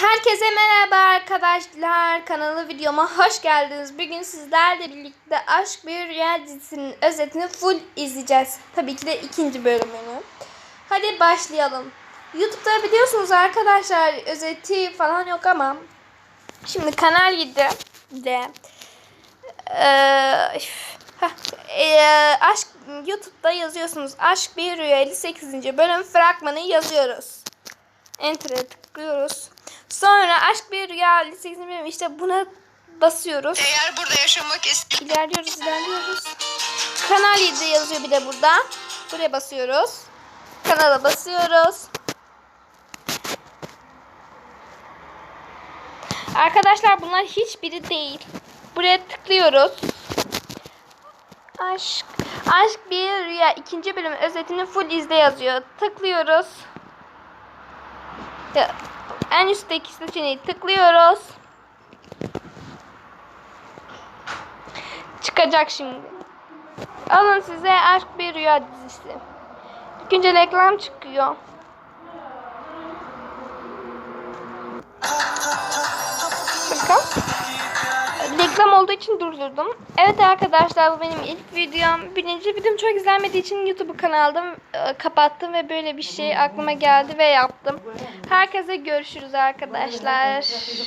Herkese merhaba arkadaşlar. Kanalı videoma hoş geldiniz. Bugün sizlerle birlikte Aşk Bir Rüya dizisinin özetini full izleyeceğiz. Tabii ki de ikinci bölümünü. Hadi başlayalım. YouTube'da biliyorsunuz arkadaşlar özeti falan yok ama şimdi Kanal 7'de eee, üf, heh, eee, aşk YouTube'da yazıyorsunuz. Aşk Bir Rüya 58. bölüm fragmanı yazıyoruz. Enter'e tıklıyoruz. Sonra aşk bir rüya listesini bilmiyorum. işte buna basıyoruz. Eğer burada yaşamak istiyorsan İlerliyoruz ilerliyoruz. Kanal 7 yazıyor bir de burada. Buraya basıyoruz. Kanala basıyoruz. Arkadaşlar bunlar hiçbiri değil. Buraya tıklıyoruz. Aşk Aşk bir rüya ikinci bölüm özetini full izle yazıyor. Tıklıyoruz. Ya, En üstteki seçeneği tıklıyoruz. Çıkacak şimdi. Alın size Aşk Bir Rüya dizisi. İlk önce reklam çıkıyor. Bakın. Reklam olduğu için durdurdum. Evet arkadaşlar bu benim ilk videom. Birinci videom çok izlenmediği için YouTube kanaldım. e, Kapattım ve böyle bir şey aklıma geldi ve yaptım. Herkese görüşürüz arkadaşlar.